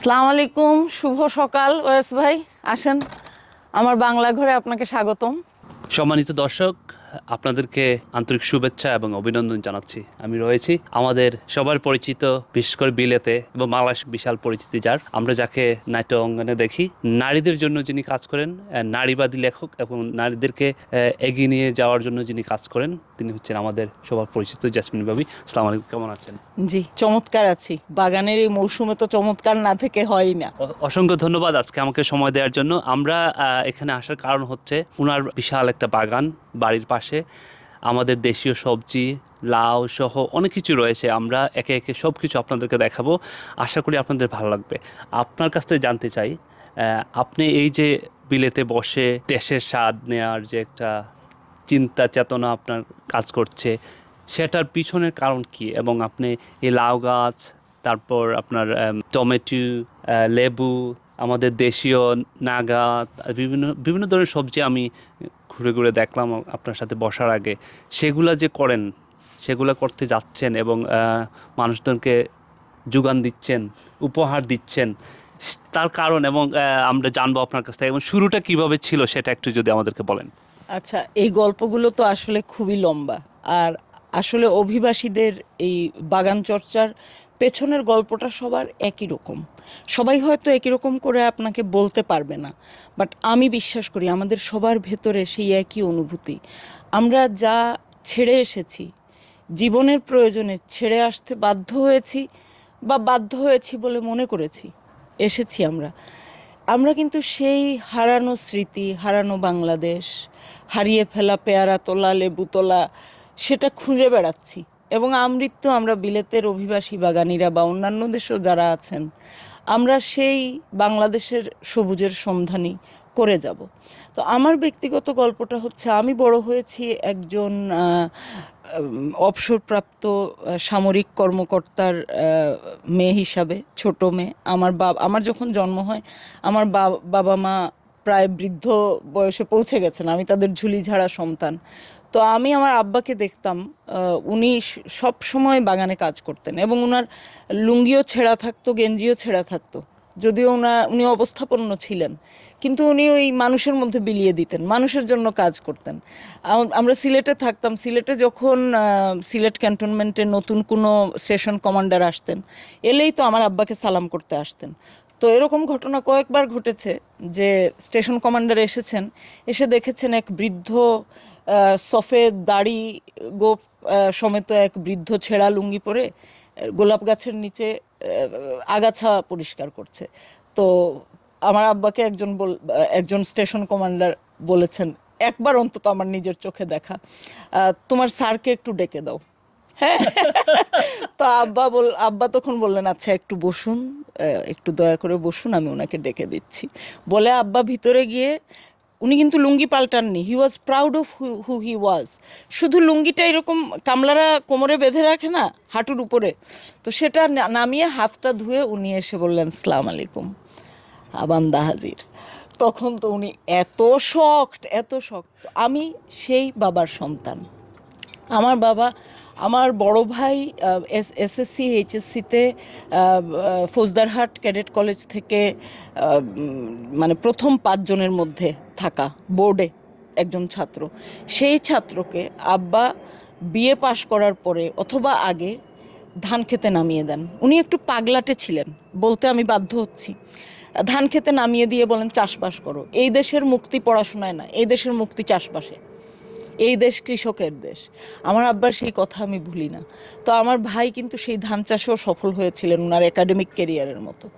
সালাম আলাইকুম, শুভ সকাল, ওয়েস ভাই, আসেন। আমার বাংলা ঘরে আপনাকে স্বাগতম। সম্মানিত দর্শক, আপনাদেরকে আন্তরিক শুভেচ্ছা এবং অভিনন্দন জানাচ্ছি। আমি রয়েছি আমাদের সবার পরিচিত, বিশেষ করে বিলেতে এবং বাংলাদেশ বিশাল পরিচিতি যার। আমরা যাকে নাট্য অঙ্গনে দেখি, নারীদের জন্য যিনি কাজ করেন নারীবাদী লেখক এবং নারীদেরকে এগিয়ে নিয়ে যাওয়ার জন্য যিনি কাজ করেন তিনি হচ্ছেন আমাদের সবার পরিচিত জাসমিন বাবি সালাম আলাইকুম কেমন আছেন? জি চমৎকার আছি। বাগানের এই মৌসুমে তো চমৎকার না থেকে হয় না। অসংখ্য ধন্যবাদ আজকে আমাকে সময় দেওয়ার জন্য। আমরা এখানে আসার কারণ হচ্ছে ওনার বিশাল একটা বাগান বাড়ির পাশে। আমাদের দেশীয় সবজি লাউ সহ অনেক কিছু রয়েছে। আমরা একে একে সব কিছু আপনাদেরকে দেখাবো। আশা করি আপনাদের ভালো লাগবে। আপনার কাছ থেকে জানতে চাই আপনি এই যে বিলেতে বসে দেশের স্বাদ নেওয়ার যে একটা চিন্তা, চেতনা আপনার কাজ করছে, সেটার পিছনের কারণ কি? এবং আপনি এই লাউ গাছ, তারপর আপনার টমেটো লেবু, আমাদের দেশীয় নাগা, বিভিন্ন বিভিন্ন ধরনের সবজি আমি ঘুরে ঘুরে দেখলাম আপনার সাথে বসার আগে। সেগুলা যে করেন, সেগুলো করতে যাচ্ছেন এবং মানুষজনকে যোগান দিচ্ছেন, উপহার দিচ্ছেন, তার কারণ এবং আমরা জানব আপনার কাছ থেকে। এবং শুরুটা কীভাবে ছিল সেটা একটু যদি আমাদেরকে বলেন। আচ্ছা এই গল্পগুলো তো আসলে খুবই লম্বা। আর আসলে অভিবাসীদের এই বাগান চর্চার পেছনের গল্পটা সবার একই রকম। সবাই হয়তো একই রকম করে আপনাকে বলতে পারবে না বাট আমি বিশ্বাস করি আমাদের সবার ভেতরে সেই একই অনুভূতি। আমরা যা ছেড়ে এসেছি, জীবনের প্রয়োজনে ছেড়ে আসতে বাধ্য হয়েছি বা বাধ্য হয়েছি বলে মনে করেছি, এসেছি আমরা। আমরা কিন্তু সেই হারানো স্মৃতি, হারানো বাংলাদেশ, হারিয়ে ফেলা পেয়ারা তোলা, লেবু তোলা, সেটা খুঁজে বেড়াচ্ছি। এবং আমৃত্য আমরা বিলেতের অভিবাসী বাগানিরা বা অন্যান্য দেশেও যারা আছেন, আমরা সেই বাংলাদেশের সবুজের সন্ধানী করে যাব। তো আমার ব্যক্তিগত গল্পটা হচ্ছে আমি বড় হয়েছি একজন অবসরপ্রাপ্ত সামরিক কর্মকর্তার মেয়ে হিসাবে, ছোট মেয়ে। আমার বাবা, আমার যখন জন্ম হয়, আমার বাবা মা প্রায় বৃদ্ধ বয়সে পৌঁছে গেছেন। আমি তাদের ঝুলি ঝাড়া সন্তান। তো আমি আমার আব্বাকে দেখতাম উনি সব সময় বাগানে কাজ করতেন এবং ওনার লুঙ্গিও ছেঁড়া থাকতো, গেঞ্জিও ছেঁড়া থাকতো। যদিও ওনা, উনি অবস্থাপন্ন ছিলেন। কিন্তু উনি ওই মানুষের মধ্যে বিলিয়ে দিতেন, মানুষের জন্য কাজ করতেন। আমরা সিলেটে থাকতাম, সিলেটে যখন সিলেট ক্যান্টনমেন্টে নতুন কোনো স্টেশন কমান্ডার আসতেন, এলেই তো আমার আব্বাকে সালাম করতে আসতেন। তো এরকম ঘটনা কয়েকবার ঘটেছে যে স্টেশন কমান্ডার এসেছেন, এসে দেখেছেন এক বৃদ্ধ সফেদ দাড়ি গোপ সমেত এক বৃদ্ধ ছেঁড়া লুঙ্গি পরে, গোলাপ গাছের নিচে আগাছা পরিষ্কার করছে। তো আমার আব্বাকে একজন বল, একজন স্টেশন কমান্ডার বলেছেন, একবার অন্তত আমার নিজের চোখে দেখা। তোমার স্যারকে একটু ডেকে দাও। হ্যাঁ। তো আব্বা বল, আব্বা তখন বললেন আচ্ছা একটু বসুন একটু দয়া করে বসুন, আমি ওনাকে ডেকে দিচ্ছি। বলে আব্বা ভিতরে গিয়ে উনি কিন্তু লুঙ্গি পাল্টাননি। হি ওয়াজ প্রাউড অফ হু হি ওয়াজ শুধু লুঙ্গিটা এরকম কামলারা কোমরে বেঁধে রাখে না, হাঁটুর উপরে। তো সেটা নামিয়ে হাতটা ধুয়ে উনি এসে বললেন, সালাম আলাইকুম আবান্দা হাজির। তখন তো উনি এত শকড এত শকড আমি সেই বাবার সন্তান। আমার বাবা আমার বড় ভাই এস, এসএসসি, এইচএসসিতে ফৌজদারহাট ক্যাডেট কলেজ থেকে মানে প্রথম পাঁচজনের মধ্যে থাকা, বোর্ডে একজন ছাত্র। সেই ছাত্রকে আব্বা বিএ পাশ করার পরে অথবা আগে ধান খেতে নামিয়ে দেন। উনি একটু পাগলাটে ছিলেন, বলতে আমি বাধ্য হচ্ছি। ধান খেতে নামিয়ে দিয়ে বলেন, চাষবাস করো। এই দেশের মুক্তি পড়াশোনায় না, এই দেশের মুক্তি চাষবাসে। এই দেশ কৃষকের দেশ। আমার আব্বার সেই কথা আমি ভুলি না। তো আমার ভাই কিন্তু সেই ধান চাষেও সফল হয়েছিলেন ওনার একাডেমিক ক্যারিয়ারের মতো।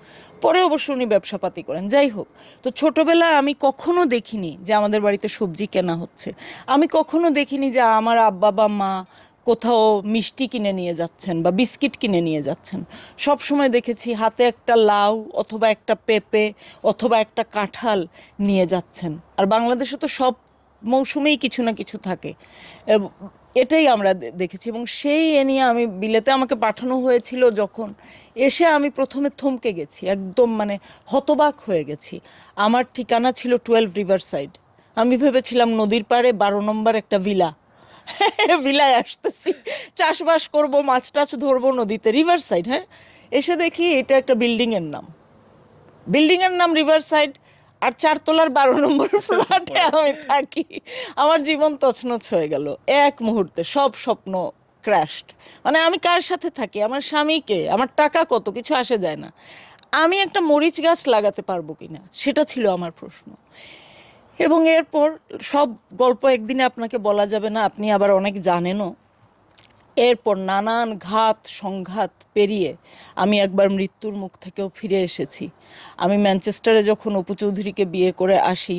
পরে অবশ্য উনি ব্যবসাপাতি করেন। যাই হোক, তো ছোটবেলায় আমি কখনো দেখিনি যে আমাদের বাড়িতে সবজি কেনা হচ্ছে। আমি কখনো দেখিনি যে আমার আব্বা বা মা কোথাও মিষ্টি কিনে নিয়ে যাচ্ছেন বা বিস্কিট কিনে নিয়ে যাচ্ছেন। সব সময় দেখেছি হাতে একটা লাউ অথবা একটা পেঁপে অথবা একটা কাঁঠাল নিয়ে যাচ্ছেন। আর বাংলাদেশে তো সব মৌসুমেই কিছু না কিছু থাকে। এটাই আমরা দেখেছি এবং সেই এ নিয়ে আমি বিলেতে আমাকে পাঠানো হয়েছিল যখন এসে আমি প্রথমে থমকে গেছি, একদম মানে হতবাক হয়ে গেছি। আমার ঠিকানা ছিল টুয়েলভ রিভার সাইড আমি ভেবেছিলাম নদীর পাড়ে বারো নম্বর একটা ভিলা। ভিলায় আসতেছি, চাষবাস করব, মাছ টাছ ধরবো নদীতে রিভার সাইড হ্যাঁ? এসে দেখি এটা একটা বিল্ডিংয়ের নাম। বিল্ডিংয়ের নাম রিভার সাইড আর চারতলার বারো নম্বর ফ্ল্যাটে আমি থাকি। আমার জীবন তছনছ হয়ে গেল। এক মুহূর্তে সব স্বপ্ন ক্র্যাশড মানে আমি কার সাথে থাকি? আমার স্বামীকে আমার টাকা কত? কিছু আসে যায় না। আমি একটা মরিচ গাছ লাগাতে পারব কিনা? সেটা ছিল আমার প্রশ্ন। এবং এরপর সব গল্প একদিনে আপনাকে বলা যাবে না। আপনি আবার অনেক জানেনও। এরপর নানান ঘাত সংঘাত পেরিয়ে আমি একবার মৃত্যুর মুখ থেকেও ফিরে এসেছি। আমি ম্যানচেস্টারে যখন অপু চৌধুরীকে বিয়ে করে আসি,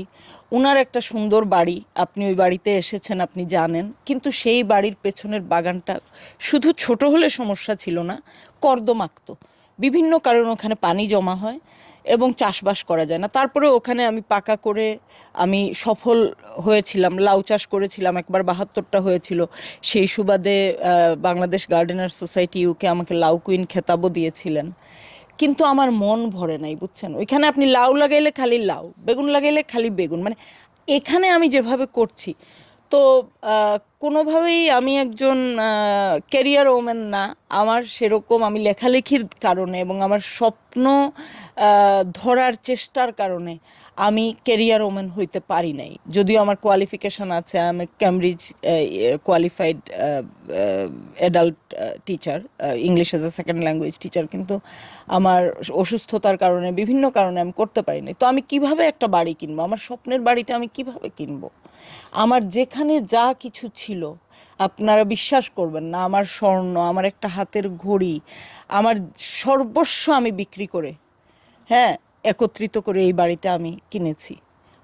উনার একটা সুন্দর বাড়ি, আপনি ওই বাড়িতে এসেছেন, আপনি জানেন, কিন্তু সেই বাড়ির পেছনের বাগানটা শুধু ছোট হলে সমস্যা ছিল না, কর্দমাক্ত। বিভিন্ন কারণে ওখানে পানি জমা হয় এবং চাষবাস করা যায় না। তারপরে ওখানে আমি পাকা করে আমি সফল হয়েছিলাম, লাউ চাষ করেছিলাম, একবার বাহাত্তরটা হয়েছিল। সেই সুবাদে বাংলাদেশ গার্ডেনার সোসাইটি ইউকে আমাকে লাউ কুইন খেতাবও দিয়েছিলেন। কিন্তু আমার মন ভরে নাই, বুঝছেন? ওইখানে আপনি লাউ লাগাইলে খালি লাউ, বেগুন লাগাইলে খালি বেগুন। মানে এখানে আমি যেভাবে করছি তো কোনোভাবেই আমি একজন ক্যারিয়ার ওমেন না। আমার সেরকম আমি লেখালেখির কারণে এবং আমার স্বপ্ন ধরার চেষ্টার কারণে আমি ক্যারিয়ার ওমেন হইতে পারি নাই। যদিও আমার কোয়ালিফিকেশন আছে আমি Cambridge qualified adult teacher English as a second language teacher কিন্তু আমার অসুস্থতার কারণে, বিভিন্ন কারণে আমি করতে পারি নাই। তো আমি কীভাবে একটা বাড়ি কিনবো? আমার স্বপ্নের বাড়িটা আমি কীভাবে কিনবো? আমার যেখানে যা কিছু ছিল, আপনারা বিশ্বাস করবেন না, আমার স্বর্ণ, আমার একটা হাতের ঘড়ি, আমার সর্বস্ব আমি বিক্রি করে হ্যাঁ? একত্রিত করে এই বাড়িটা আমি কিনেছি।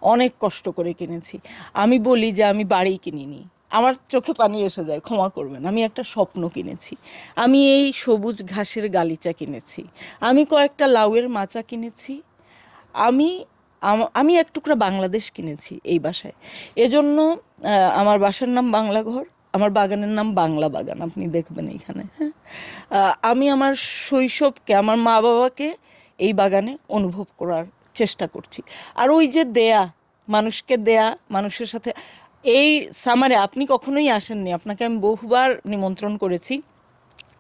অনেক কষ্ট করে কিনেছি। আমি বলি যে আমি বাড়ি কিনিনি। আমার চোখে পানি এসে যায়, ক্ষমা করবেন। আমি একটা স্বপ্ন কিনেছি। আমি এই সবুজ ঘাসের গালিচা কিনেছি। আমি কয়েকটা লাউয়ের মাচা কিনেছি। আমি আমি এক টুকরা বাংলাদেশ কিনেছি এই বাসায়। এজন্য আমার বাসার নাম বাংলা ঘর আমার বাগানের নাম বাংলা বাগান। আপনি দেখবেন এখানে হ্যাঁ? আমি আমার শৈশবকে, আমার মা বাবাকে এই বাগানে অনুভব করার চেষ্টা করছি। আর ওই যে দেয়া, মানুষকে দেয়া, মানুষের সাথে, এই সামারে আপনি কখনোই আসেননি। আপনাকে আমি বহুবার নিমন্ত্রণ করেছি।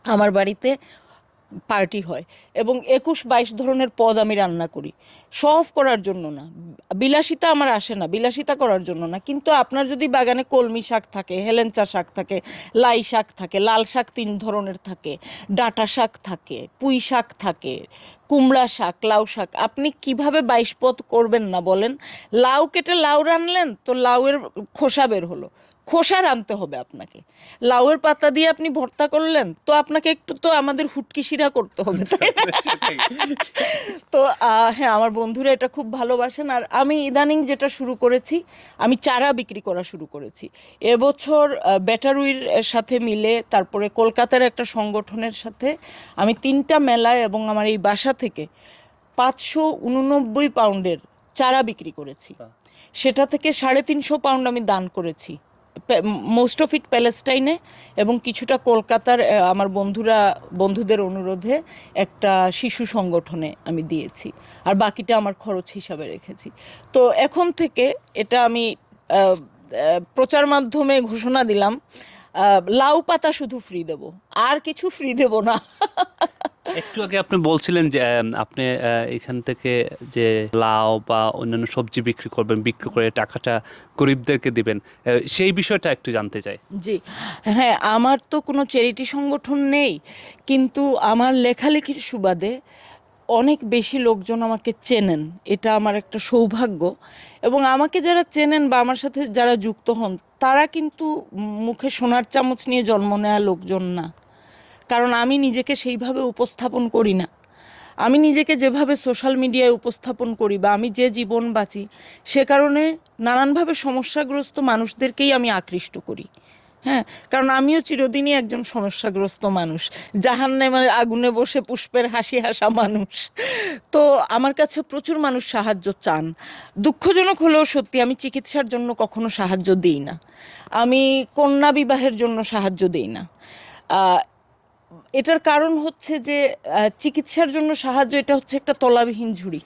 আমার বাড়িতে পার্টি হয় এবং একুশ বাইশ ধরনের পদ আমি রান্না করি। শখ করার জন্য না। বিলাসিতা আমার আসে না, বিলাসিতা করার জন্য না। কিন্তু আপনার যদি বাগানে কলমি শাক থাকে, হেলেঞ্চা শাক থাকে, লাই শাক থাকে, লাল শাক তিন ধরনের থাকে, ডাটা শাক থাকে, পুঁই শাক থাকে, কুমড়া শাক, লাউ শাক, আপনি কীভাবে বাইশ পদ করবেন না বলেন? লাউ কেটে লাউ রানলেন তো লাউয়ের খোসা বের হলো। খোসা রানতে হবে আপনাকে। লাউয়ের পাতা দিয়ে আপনি ভর্তা করলেন তো আপনাকে একটু তো আমাদের হুটকি শিরা করতে হবে? তো হ্যাঁ আমার বন্ধুরা এটা খুব ভালোবাসেন। আর আমি ইদানিং যেটা শুরু করেছি আমি চারা বিক্রি করা শুরু করেছি। এবছর ব্যাটারুইর সাথে মিলে তারপরে কলকাতার একটা সংগঠনের সাথে আমি তিনটা মেলায় এবং আমার এই বাসা থেকে পাঁচশো উননব্বই পাউন্ডের চারা বিক্রি করেছি। সেটা থেকে সাড়ে তিনশো পাউন্ড আমি দান করেছি। মোস্ট অফ ইট প্যালেস্টাইনে এবং কিছুটা কলকাতার আমার বন্ধুরা, বন্ধুদের অনুরোধে একটা শিশু সংগঠনে আমি দিয়েছি। আর বাকিটা আমার খরচ হিসাবে রেখেছি। তো এখন থেকে এটা আমি প্রচার মাধ্যমে ঘোষণা দিলাম লাউ পাতা শুধু ফ্রি দেব। আর কিছু ফ্রি দেব না। একটু আগে আপনি বলছিলেন যে আপনি এখান থেকে যে লাউ বা অন্যান্য সবজি বিক্রি করবেন, বিক্রি করে টাকাটা গরিবদেরকে দিবেন সেই বিষয়টা একটু জানতে চাই। জি হ্যাঁ আমার তো কোনো চ্যারিটি সংগঠন নেই, কিন্তু আমার লেখালেখির সুবাদে অনেক বেশি লোকজন আমাকে চেনেন, এটা আমার একটা সৌভাগ্য। এবং আমাকে যারা চেনেন বা আমার সাথে যারা যুক্ত হন, তারা কিন্তু মুখে সোনার চামচ নিয়ে জন্ম নেওয়া লোকজন না। কারণ আমি নিজেকে সেইভাবে উপস্থাপন করি না। আমি নিজেকে যেভাবে সোশ্যাল মিডিয়ায় উপস্থাপন করি বা আমি যে জীবন বাঁচি, সে কারণে নানানভাবে সমস্যাগ্রস্ত মানুষদেরকেই আমি আকৃষ্ট করি। হ্যাঁ কারণ আমিও চিরদিনই একজন সমস্যাগ্রস্ত মানুষ। জাহান জাহান্নামের আগুনে বসে পুষ্পের হাসি হাসা মানুষ। তো আমার কাছে প্রচুর মানুষ সাহায্য চান। দুঃখজনক হলেও সত্যি আমি চিকিৎসার জন্য কখনো সাহায্য দিই না। আমি কন্যা বিবাহের জন্য সাহায্য দিই না। এটার কারণ হচ্ছে যে চিকিৎসার জন্য সাহায্য, এটা হচ্ছে একটা তলাবিহীন ঝুড়ি।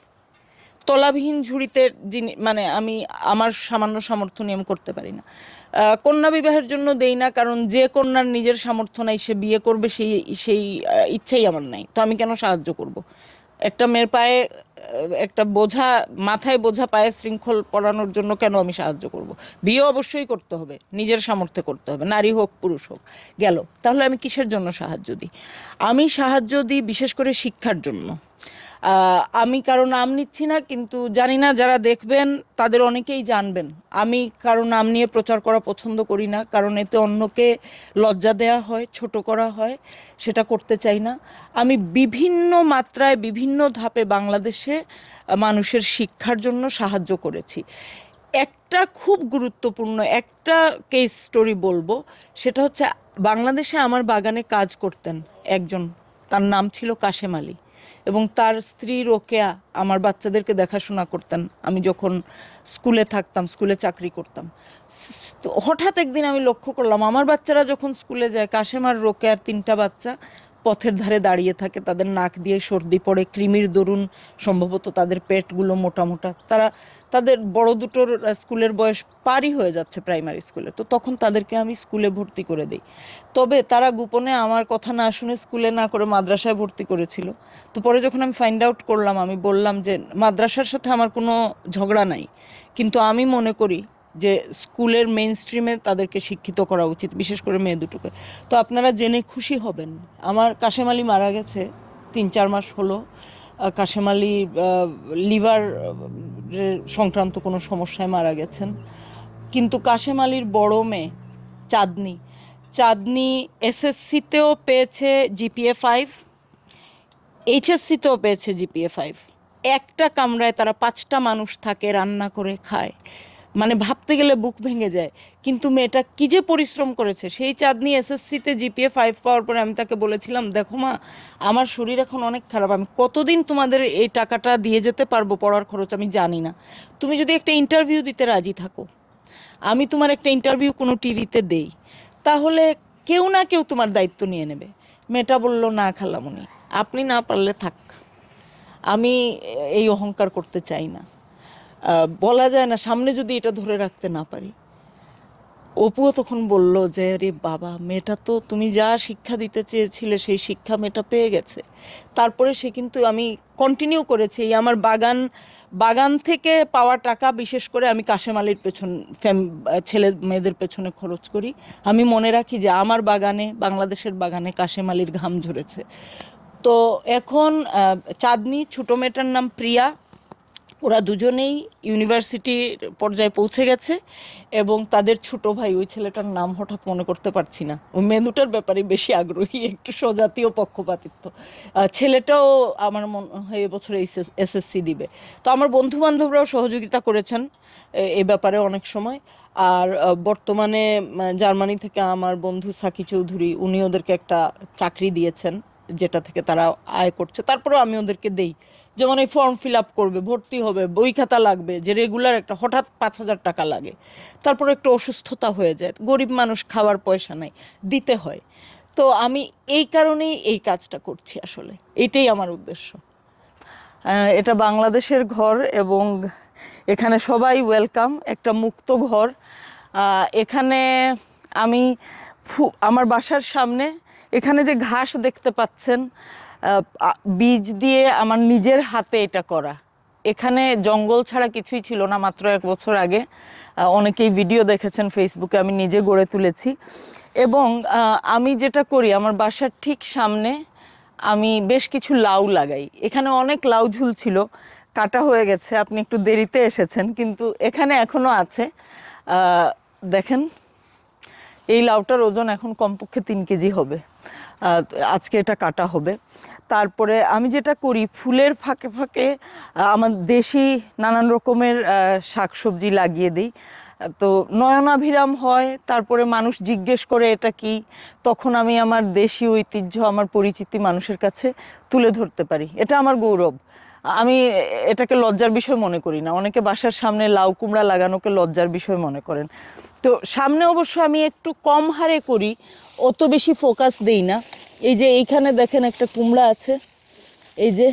তলাবিহীন ঝুড়িতে যিনি মানে আমি আমার সামান্য সামর্থ্য নিয়ম করতে পারি না। কন্যা বিবাহের জন্য দেই না, কারণ যে কন্যার নিজের সামর্থ্য নাই, সে বিয়ে করবে, সেই সেই ইচ্ছাই আমার নাই। তো আমি কেন সাহায্য করব? একটা মেয়ের পায়ে একটা বোঝা, মাথায় বোঝা পায়ে শৃঙ্খল পড়ানোর জন্য কেন আমি সাহায্য করব? বিয়ে অবশ্যই করতে হবে, নিজের সামর্থ্যে করতে হবে, নারী হোক, পুরুষ হোক। গেল, তাহলে আমি কিসের জন্য সাহায্য দিই? আমি সাহায্য দিই বিশেষ করে শিক্ষার জন্য। আমি কারও নাম নিচ্ছি না, কিন্তু জানি না যারা দেখবেন তাদের অনেকেই জানবেন। আমি কারও নাম নিয়ে প্রচার করা পছন্দ করি না, কারণ এতে অন্যকে লজ্জা দেওয়া হয়, ছোট করা হয়, সেটা করতে চাই না। আমি বিভিন্ন মাত্রায়, বিভিন্ন ধাপে বাংলাদেশে মানুষের শিক্ষার জন্য সাহায্য করেছি। একটা খুব গুরুত্বপূর্ণ একটা কেস স্টোরি বলব, সেটা হচ্ছে বাংলাদেশে আমার বাগানে কাজ করতেন একজন, তার নাম ছিল কাশেম আলী। এবং তার স্ত্রী রোকেয়া আমার বাচ্চাদেরকে দেখাশোনা করতেন। আমি যখন স্কুলে থাকতাম, স্কুলে চাকরি করতাম। হঠাৎ একদিন আমি লক্ষ্য করলাম, আমার বাচ্চারা যখন স্কুলে যায়, কাশেম আর রোকেয়ার তিনটা বাচ্চা পথের ধারে দাঁড়িয়ে থাকে, তাদের নাক দিয়ে সর্দি পড়ে, কৃমির দরুন, সম্ভবত তাদের পেটগুলো মোটা মোটা। তারা, তাদের বড় দুটোর স্কুলের বয়স পারই হয়ে যাচ্ছে প্রাইমারি স্কুলে, তো তখন তাদেরকে আমি স্কুলে ভর্তি করে দিই। তবে তারা গোপনে আমার কথা না শুনে স্কুলে না করে মাদ্রাসায় ভর্তি করেছিল। তো পরে যখন আমি ফাইন্ড আউট করলাম, আমি বললাম যে, মাদ্রাসার সাথে আমার কোনো ঝগড়া নাই। কিন্তু আমি মনে করি যে স্কুলের মেইন স্ট্রিমে তাদেরকে শিক্ষিত করা উচিত, বিশেষ করে মেয়ে দুটোকে। তো আপনারা জেনে খুশি হবেন। আমার কাশেম আলী মারা গেছে তিন চার মাস হলো। কাশেম আলী লিভার সংক্রান্ত কোনো সমস্যায় মারা গেছেন। কিন্তু কাশেম আলীর বড় মেয়ে চাঁদনি চাঁদনি এসএসসিতেও পেয়েছে জিপিএ ফাইভ এইচএসসিতেও পেয়েছে জিপিএ ফাইভ একটা কামরায় তারা পাঁচটা মানুষ থাকে, রান্না করে খায়। মানে ভাবতে গেলে বুক ভেঙে যায়। কিন্তু মেয়েটা কি যে পরিশ্রম করেছে? সেই চাঁদনি এসএসসিতে জিপিএ ফাইভ পাওয়ার পরে আমি তাকে বলেছিলাম, দেখো মা, আমার শরীর এখন অনেক খারাপ। আমি কতদিন তোমাদের এই টাকাটা দিয়ে যেতে পারব? পড়ার খরচ আমি জানি না। তুমি যদি একটা ইন্টারভিউ দিতে রাজি থাকো। আমি তোমার একটা ইন্টারভিউ কোনো টিভিতে দেই। তাহলে কেউ না কেউ তোমার দায়িত্ব নিয়ে নেবে। মেয়েটা বলল, না খালামুনি, আপনি না পারলে থাক। আমি এই অহংকার করতে চাই না। বলা যায় না, সামনে যদি এটা ধরে রাখতে না পারি। অপুও তখন বলল যে রে বাবা, মেয়েটা তো তুমি যা শিক্ষা দিতে চেয়েছিলে, সেই শিক্ষা মেয়েটা পেয়ে গেছে। তারপরে সে কিন্তু আমি কন্টিনিউ করেছি। এই আমার বাগান বাগান থেকে পাওয়া টাকা, বিশেষ করে আমি কাশেম পেছন, ফ্যাম, ছেলে মেয়েদের পেছনে খরচ করি। আমি মনে রাখি যে, আমার বাগানে, বাংলাদেশের বাগানে কাশেম ঘাম ঝরেছে। তো এখন চাঁদনি, ছোটো মেয়েটার নাম প্রিয়া। ওরা দুজনেই ইউনিভার্সিটির পর্যায়ে পৌঁছে গেছে এবং তাদের ছোট ভাই, ওই ছেলেটার নাম হঠাৎ মনে করতে পারছি না। ওই মেনুটার ব্যাপারে বেশি আগ্রহী, একটু স্বজাতীয় পক্ষপাতিত্ব। ছেলেটাও আমার মনে হয় এবছর এসএসসি দিবে। তো আমার বন্ধু বান্ধবরাও সহযোগিতা করেছেন এ ব্যাপারে অনেক সময়। আর বর্তমানে জার্মানি থেকে আমার বন্ধু সাকি চৌধুরী, উনি ওদেরকে একটা চাকরি দিয়েছেন, যেটা থেকে তারা আয় করছে। তারপরেও আমি ওদেরকে দেই। যেমন এই ফর্ম ফিল আপ করবে, ভর্তি হবে, বই খাতা লাগবে, যে রেগুলার একটা হঠাৎ পাঁচ হাজার টাকা লাগে। তারপর একটু অসুস্থতা হয়ে যায়, গরিব মানুষ খাওয়ার পয়সা নাই, দিতে হয়। তো আমি এই কারণেই এই কাজটা করছি আসলে, এটাই আমার উদ্দেশ্য। এটা বাংলাদেশের ঘর এবং এখানে সবাই ওয়েলকাম একটা মুক্ত ঘর। এখানে আমি আমার বাসার সামনে, এখানে যে ঘাস দেখতে পাচ্ছেন বীজ দিয়ে আমার নিজের হাতে এটা করা। এখানে জঙ্গল ছাড়া কিছুই ছিল না মাত্র এক বছর আগে। অনেকেই ভিডিও দেখেছেন ফেসবুকে আমি নিজে গড়ে তুলেছি। এবং আমি যেটা করি, আমার বাসার ঠিক সামনে আমি বেশ কিছু লাউ লাগাই। এখানে অনেক লাউ ঝুল ছিল, কাটা হয়ে গেছে, আপনি একটু দেরিতে এসেছেন, কিন্তু এখানে এখনও আছে। দেখেন, এই লাউটার ওজন এখন কমপক্ষে তিন কেজি হবে। আজকে এটা কাটা হবে। তারপরে আমি যেটা করি, ফুলের ফাঁকে ফাঁকে আমার দেশি নানান রকমের শাকসবজি লাগিয়ে দিই। তো নয়নাভিরাম হয়, তারপরে মানুষ জিজ্ঞেস করে এটা কি? তখন আমি আমার দেশি ঐতিহ্য, আমার পরিচিতি মানুষের কাছে তুলে ধরতে পারি। এটা আমার গৌরব। আমি এটাকে লজ্জার বিষয় মনে করি না। অনেকে বাসার সামনে লাউ কুমড়া লাগানোকে লজ্জার বিষয় মনে করেন। তো সামনে অবশ্য আমি একটু কম হারে করি, অত বেশি ফোকাস দেই না। এই যে এইখানে দেখেন একটা কুমড়া আছে, এই যে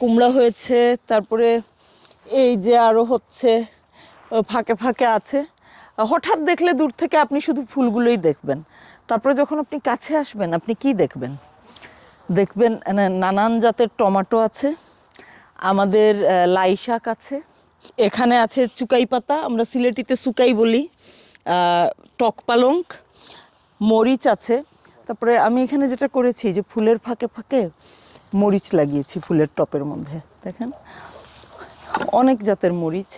কুমড়া হয়েছে, তারপরে এই যে আরও হচ্ছে ফাঁকে ফাঁকে আছে। হঠাৎ দেখলে দূর থেকে আপনি শুধু ফুলগুলোই দেখবেন। তারপরে যখন আপনি কাছে আসবেন, আপনি কি দেখবেন? দেখবেন নানান জাতের টমেটো আছে, আমাদের লাই শাক আছে। এখানে আছে চুকাই পাতা, আমরা সিলেটিতে সুকাই বলি টক পালং, মরিচ আছে। তারপরে আমি এখানে যেটা করেছি, যে ফুলের ফাঁকে ফাঁকে মরিচ লাগিয়েছি ফুলের টপের মধ্যে, দেখেন। অনেক জাতের মরিচ।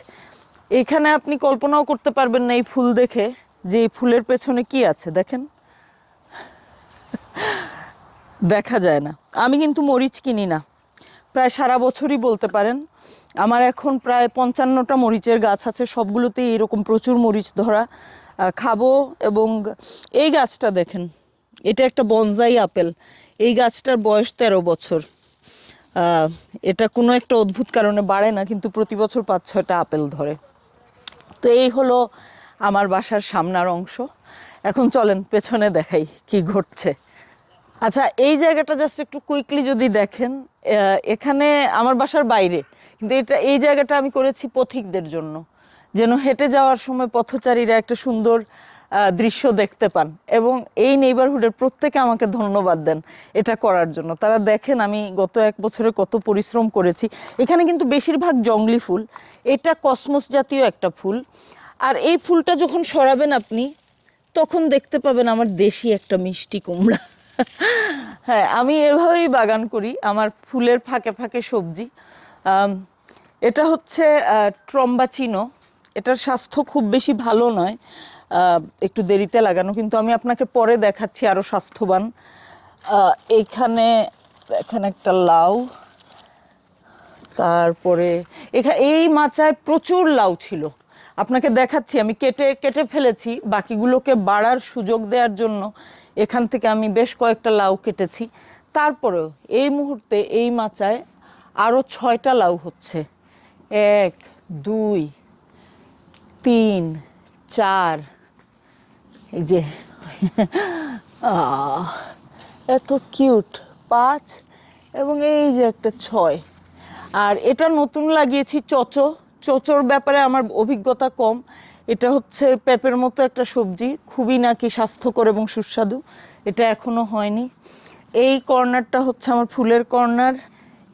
এখানে আপনি কল্পনাও করতে পারবেন না এই ফুল দেখে, যে এই ফুলের পেছনে কি আছে, দেখেন। দেখা যায় না। আমি কিন্তু মরিচ কিনি না। প্রায় সারা বছরই বলতে পারেন। আমার এখন প্রায় পঞ্চান্নটা মরিচের গাছ আছে। সবগুলোতেই এরকম প্রচুর মরিচ ধরা খাব এবং এই গাছটা দেখেন, এটা একটা বনজাই আপেল। এই গাছটার বয়স তেরো বছর। এটা কোনো একটা অদ্ভুত কারণে বাড়ে না, কিন্তু প্রতি বছর পাঁচ ছয়টা আপেল ধরে। তো এই হলো আমার বাসার সামনার অংশ। এখন চলেন, পেছনে দেখাই কি ঘটছে। আচ্ছা এই জায়গাটা জাস্ট একটু কুইকলি যদি দেখেন এখানে আমার বাসার বাইরে, কিন্তু এটা, এই জায়গাটা আমি করেছি পথিকদের জন্য। যেন হেঁটে যাওয়ার সময় পথচারীরা একটা সুন্দর দৃশ্য দেখতে পান এবং এই নেইবারহুডের প্রত্যেকে আমাকে ধন্যবাদ দেন এটা করার জন্য। তারা দেখেন, আমি গত এক বছরে কত পরিশ্রম করেছি। এখানে কিন্তু বেশিরভাগ জংলি ফুল, এটা কসমস জাতীয় একটা ফুল। আর এই ফুলটা যখন সরাবেন আপনি, তখন দেখতে পাবেন আমার দেশি একটা মিষ্টি কুমড়া। হ্যাঁ আমি এভাবেই বাগান করি, আমার ফুলের ফাঁকে ফাঁকে সবজি। এটা হচ্ছে ট্রম্বাচিনো। এটার স্বাস্থ্য খুব বেশি ভালো নয়। একটু দেরিতে লাগানো, কিন্তু আমি আপনাকে পরে দেখাচ্ছি আরও স্বাস্থ্যবান। এইখানে, এখানে একটা লাউ, তারপরে এখা, এই মাচায় প্রচুর লাউ ছিল। আপনাকে দেখাচ্ছি, আমি কেটে কেটে ফেলেছি, বাকিগুলোকে বাড়ার সুযোগ দেওয়ার জন্য এখান থেকে আমি বেশ কয়েকটা লাউ কেটেছি। তারপরেও এই মুহূর্তে এই মাচায় আরও ছয়টা লাউ হচ্ছে। এক, দুই, তিন, চার, এই যে এত কিউট, পাঁচ এবং এই যে একটা ছয়। আর এটা নতুন লাগিয়েছি চচো। চচোর ব্যাপারে আমার অভিজ্ঞতা কম। এটা হচ্ছে পেঁপের মতো একটা সবজি, খুবই নাকি স্বাস্থ্যকর এবং সুস্বাদু। এটা এখনও হয়নি। এই কর্নারটা হচ্ছে আমার ফুলের কর্নার।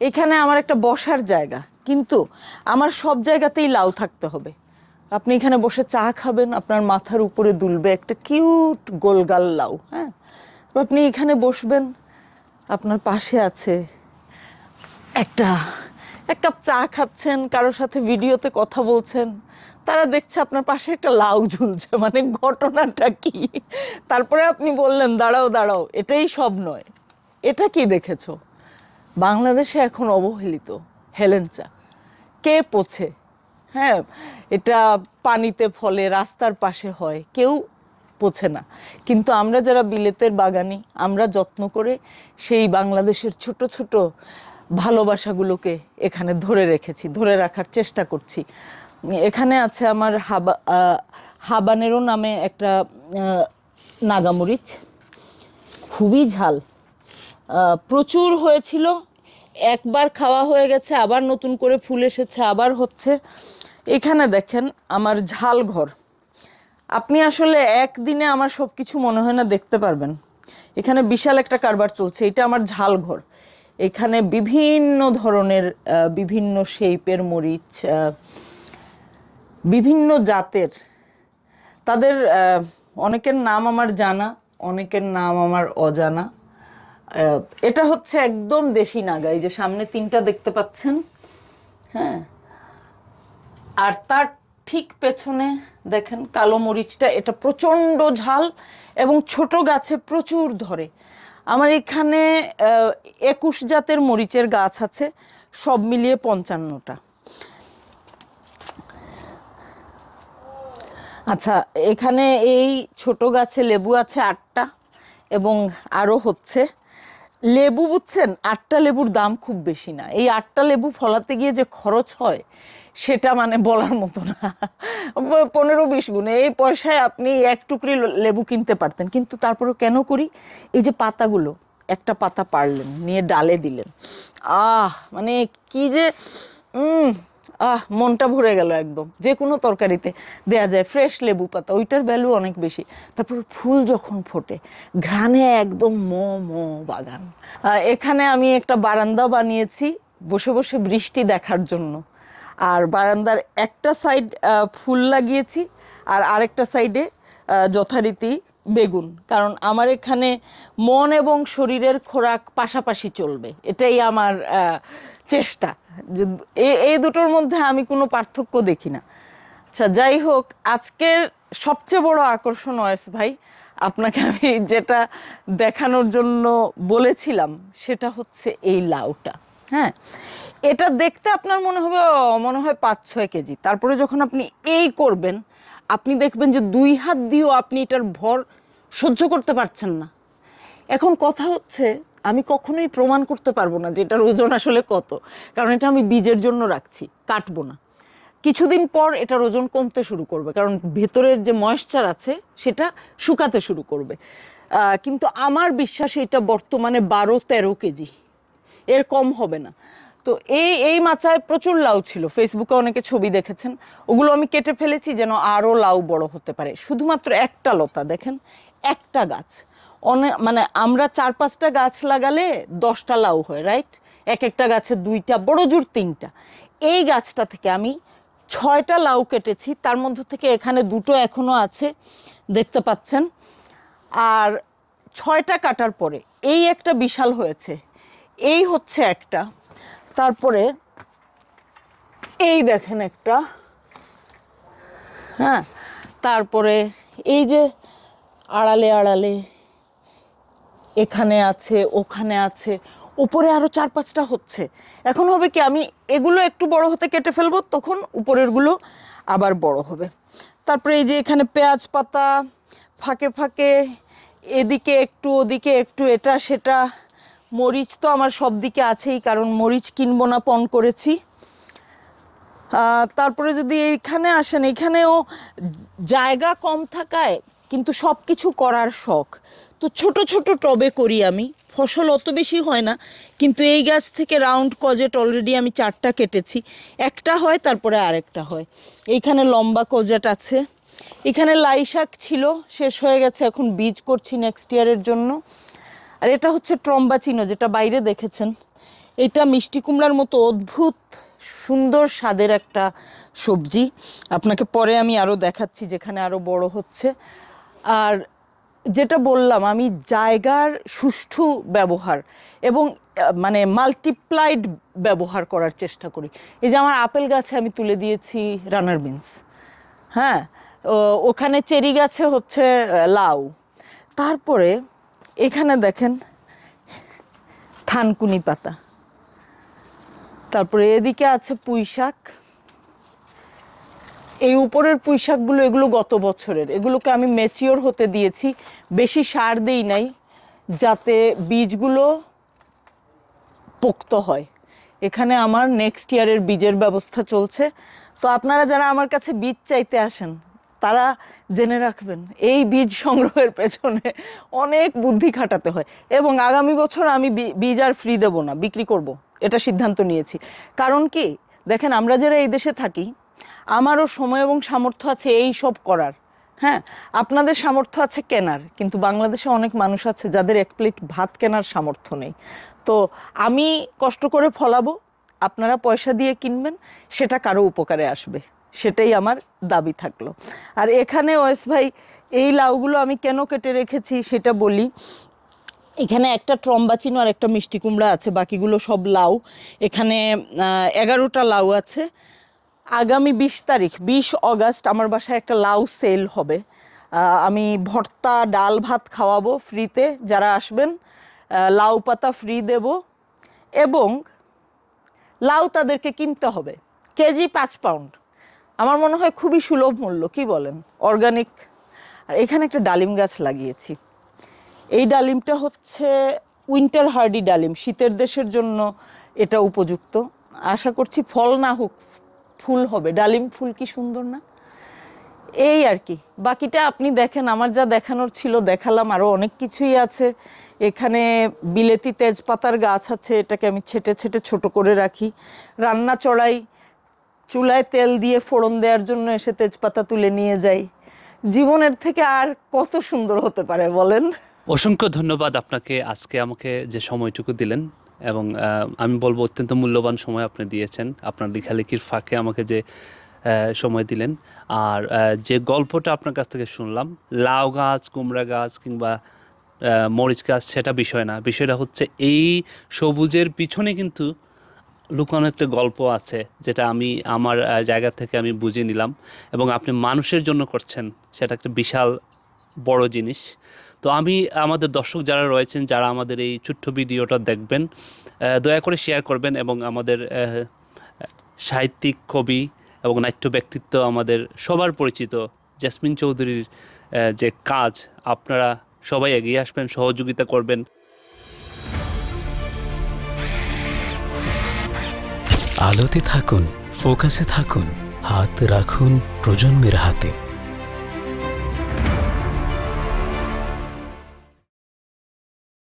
এখানে আমার একটা বসার জায়গা, কিন্তু আমার সব জায়গাতেই লাউ থাকতে হবে। আপনি এখানে বসে চা খাবেন, আপনার মাথার উপরে দুলবে একটা কিউট গোলগাল লাউ হ্যাঁ? আপনি এখানে বসবেন, আপনার পাশে আছে একটা এক কাপ চা খাচ্ছেন, কারোর সাথে ভিডিওতে কথা বলছেন, তারা দেখছে আপনার পাশে একটা লাউ ঝুলছে মানে ঘটনাটা কি? তারপরে আপনি বললেন, দাঁড়াও দাঁড়াও, এটাই সব নয়, এটা কি দেখেছ? বাংলাদেশে এখন অবহেলিত হেলেঞ্চা কে পোছে হ্যাঁ এটা পানিতে ফলে, রাস্তার পাশে হয়, কেউ পোছে না। কিন্তু আমরা যারা বিলেতের বাগানি, আমরা যত্ন করে সেই বাংলাদেশের ছোট ছোট ভালোবাসাগুলোকে এখানে ধরে রেখেছি, ধরে রাখার চেষ্টা করছি। এখানে আছে আমার হাবা হাবানেরও নামে একটা নাগামরিচ। খুবই ঝাল। প্রচুর হয়েছিল, একবার খাওয়া হয়ে গেছে, আবার নতুন করে ফুল এসেছে, আবার হচ্ছে। এখানে দেখেন আমার ঝাল ঘর। আপনি আসলে একদিনে আমার সব কিছু মনে হয় না দেখতে পারবেন। এখানে বিশাল একটা কারবার চলছে, এটা আমার ঝাল ঘর। এখানে বিভিন্ন ধরনের বিভিন্ন শেপের মরিচ বিভিন্ন জাতের। তাদের অনেকের নাম আমার জানা, অনেকের নাম আমার অজানা। এটা হচ্ছে একদম দেশি নাগা, এই যে সামনে তিনটা দেখতে পাচ্ছেন হ্যাঁ? আর তার ঠিক পেছনে দেখেন কালো মরিচটা, এটা প্রচণ্ড ঝাল এবং ছোট গাছে প্রচুর ধরে। আমার এখানে একুশ জাতের মরিচের গাছ আছে, সব মিলিয়ে পঞ্চান্নটা। আচ্ছা এখানে এই ছোট গাছে লেবু আছে আটটা এবং আরও হচ্ছে। লেবু বুঝছেন? আটটা লেবুর দাম খুব বেশি না। এই আটটা লেবু ফলাতে গিয়ে যে খরচ হয়, সেটা মানে বলার মতো না। পনেরো বিশ গুণে। এই পয়সায় আপনি এক টুকরি লেবু কিনতে পারতেন। কিন্তু তারপরেও কেন করি? এই যে পাতাগুলো, একটা পাতা পারলেন নিয়ে ডালে দিলেন। আহ মানে কি যে আহ, মনটা ভরে গেল একদম। যে কোনো তরকারিতে দেয়া যায় ফ্রেশ লেবু পাতা, ওইটার ভ্যালু অনেক বেশি। তারপর ফুল যখন ফোটে, ঘ্রাণে একদম মো মো বাগান। এখানে আমি একটা বারান্দা বানিয়েছি বসে বসে বৃষ্টি দেখার জন্য। আর বারান্দার একটা সাইড ফুল লাগিয়েছি আর আরেকটা সাইডে যথারীতি বেগুন। কারণ আমার এখানে মন এবং শরীরের খোরাক পাশাপাশি চলবে। এটাই আমার চেষ্টা। যে এই দুটোর মধ্যে আমি কোনো পার্থক্য দেখি না। আচ্ছা যাই হোক, আজকের সবচেয়ে বড় আকর্ষণ ওয়েস ভাই, আপনাকে আমি যেটা দেখানোর জন্য বলেছিলাম, সেটা হচ্ছে এই লাউটা হ্যাঁ? এটা দেখতে আপনার মনে হবে, মনে হয় পাঁচ ছয় কেজি। তারপরে যখন আপনি এই করবেন, আপনি দেখবেন যে দুই হাত দিয়েও আপনি এটার ভর সহ্য করতে পারছেন না। এখন কথা হচ্ছে আমি কখনোই প্রমাণ করতে পারব না যে এটার ওজন আসলে কত। কারণ এটা আমি বীজের জন্য রাখছি, কাটবো না। কিছুদিন পর এটার ওজন কমতে শুরু করবে, কারণ ভেতরের যে ময়েশ্চার আছে সেটা শুকাতে শুরু করবে। কিন্তু আমার বিশ্বাস এটা বর্তমানে বারো তেরো কেজি। এর কম হবে না। তো এই এই মাচায় প্রচুর লাউ ছিল। ফেসবুকে অনেকে ছবি দেখেছেন। ওগুলো আমি কেটে ফেলেছি যেন আরও লাউ বড় হতে পারে। শুধুমাত্র একটা লতা, দেখেন, একটা গাছ। অনেক মানে আমরা চার পাঁচটা গাছ লাগালে দশটা লাউ হয় রাইট এক একটা গাছে দুইটা, বড় জোর তিনটা। এই গাছটা থেকে আমি ছয়টা লাউ কেটেছি, তার মধ্য থেকে এখানে দুটো এখনও আছে, দেখতে পাচ্ছেন। আর ছয়টা কাটার পরে এই একটা বিশাল হয়েছে, এই হচ্ছে একটা। তারপরে এই দেখেন একটা হ্যাঁ? তারপরে এই যে আড়ালে আড়ালে এখানে আছে, ওখানে আছে, উপরে আরও চার পাঁচটা হচ্ছে। এখন হবে কি, আমি এগুলো একটু বড় হতে কেটে ফেলব, তখন উপরেরগুলো আবার বড় হবে। তারপরে এই যে এখানে পেঁয়াজ পাতা, ফাঁকে ফাঁকে, এদিকে একটু, ওদিকে একটু, এটা, সেটা, মরিচ তো আমার সব দিকে আছেই, কারণ মরিচ কিনবো না, পণ করেছি। তারপরে যদি এইখানে আসেন, এখানেও জায়গা কম থাকায় কিন্তু সব কিছু করার শখ। তো ছোট ছোট টবে করি আমি। ফসল অত বেশি হয় না, কিন্তু এই গাছ থেকে রাউন্ড কজেট অলরেডি আমি চারটা কেটেছি। একটা হয়, তারপরে আরেকটা হয়। এইখানে লম্বা কজেট আছে। এখানে লাই শাক ছিল, শেষ হয়ে গেছে, এখন বীজ করছি নেক্সট ইয়ারের জন্য। আর এটা হচ্ছে ট্রম্বাচিনো যেটা বাইরে দেখেছেন। এটা মিষ্টি কুমড়ার মতো অদ্ভুত, সুন্দর স্বাদের একটা সবজি। আপনাকে পরে আমি আরও দেখাচ্ছি, যেখানে আরও বড় হচ্ছে। আর যেটা বললাম, আমি জায়গার সুষ্ঠু ব্যবহার এবং মানে মাল্টিপ্লাইড ব্যবহার করার চেষ্টা করি। এই যে আমার আপেল গাছে আমি তুলে দিয়েছি রানার বিনস হ্যাঁ ওখানে চেরি গাছে হচ্ছে লাউ। তারপরে এখানে দেখেন থানকুনি পাতা। তারপরে এদিকে আছে পুঁই শাক এই উপরের পুঁই শাকগুলো এগুলো গত বছরের। এগুলোকে আমি ম্যাচিওর হতে দিয়েছি। বেশি সার দেই নাই, যাতে বীজগুলো পোক্ত হয়। এখানে আমার নেক্সট ইয়ারের বীজের ব্যবস্থা চলছে। তো আপনারা যারা আমার কাছে বীজ চাইতে আসেন, তারা জেনে রাখবেন, এই বীজ সংগ্রহের পেছনে অনেক বুদ্ধি খাটাতে হয়। এবং আগামী বছর আমি বীজ আর ফ্রি দেব না, বিক্রি করব। এটা সিদ্ধান্ত নিয়েছি। কারণ কি? দেখেন, আমরা যারা এই দেশে থাকি আমারও সময় এবং সামর্থ্য আছে এই সব করার। হ্যাঁ আপনাদের সামর্থ্য আছে কেনার, কিন্তু বাংলাদেশে অনেক মানুষ আছে যাদের এক প্লেট ভাত কেনার সামর্থ্য নেই। তো আমি কষ্ট করে ফলাবো, আপনারা পয়সা দিয়ে কিনবেন, সেটা কারও উপকারে আসবে, সেটাই আমার দাবি থাকল। আর এখানে ওয়েস ভাই, এই লাউগুলো আমি কেন কেটে রেখেছি সেটা বলি। এখানে একটা ট্রম্বাচিনো আর একটা মিষ্টি কুমড়া আছে, বাকিগুলো সব লাউ। এখানে এগারোটা লাউ আছে। আগামী বিশ তারিখ, বিশ অগাস্ট আমার বাসায় একটা লাউ সেল হবে। আমি ভর্তা, ডাল ভাত খাওয়াবো ফ্রিতে, যারা আসবেন লাউ পাতা ফ্রি দেব এবং লাউ তাদেরকে কিনতে হবে, কেজি পাঁচ পাউন্ড। আমার মনে হয় খুবই সুলভ মূল্য, কি বলেন? অর্গানিক আর এখানে একটা ডালিম গাছ লাগিয়েছি। এই ডালিমটা হচ্ছে উইন্টার হার্ডি ডালিম, শীতের দেশের জন্য এটা উপযুক্ত। আশা করছি ফল না হোক ফুল হবে। ডালিম ফুল কি সুন্দর না? এই আর কি। বাকিটা আপনি দেখেন, আমার যা দেখানোর ছিল দেখালাম আরও অনেক কিছুই আছে। এখানে বিলেতি তেজপাতার গাছ আছে, এটাকে আমি ছেটে ছেটে ছোট করে রাখি। রান্না চড়াই, চুলায় তেল দিয়ে ফোড়ন দেওয়ার জন্য এসে তেজপাতা তুলে নিয়ে যাই। জীবনের থেকে আর কত সুন্দর হতে পারে বলেন? অসংখ্য ধন্যবাদ আপনাকে। আজকে আমাকে যে সময়টুকু দিলেন এবং আমি বলব অত্যন্ত মূল্যবান সময় আপনি দিয়েছেন। আপনার লেখালেখির ফাঁকে আমাকে যে সময় দিলেন। আর যে গল্পটা আপনার কাছ থেকে শুনলাম, লাউ গাছ, কুমড়া গাছ কিংবা মরিচ গাছ, সেটা বিষয় না। বিষয়টা হচ্ছে এই সবুজের পিছনে কিন্তু লুকানো একটা গল্প আছে, যেটা আমি আমার জায়গা থেকে আমি বুঝে নিলাম। এবং আপনি মানুষের জন্য করছেন, সেটা একটা বিশাল বড় জিনিস। তো আমি আমাদের দর্শক যারা রয়েছেন, যারা আমাদের এই ছোট্ট ভিডিওটা দেখবেন দয়া করে শেয়ার করবেন এবং আমাদের সাহিত্যিক, কবি এবং নাট্য ব্যক্তিত্ব আমাদের সবার পরিচিত জেসমিন চৌধুরীর যে কাজ, আপনারা সবাই এগিয়ে আসবেন, সহযোগিতা করবেন। আলোতে থাকুন ফোকাসে থাকুন, হাত রাখুন প্রজন্মের হাতে।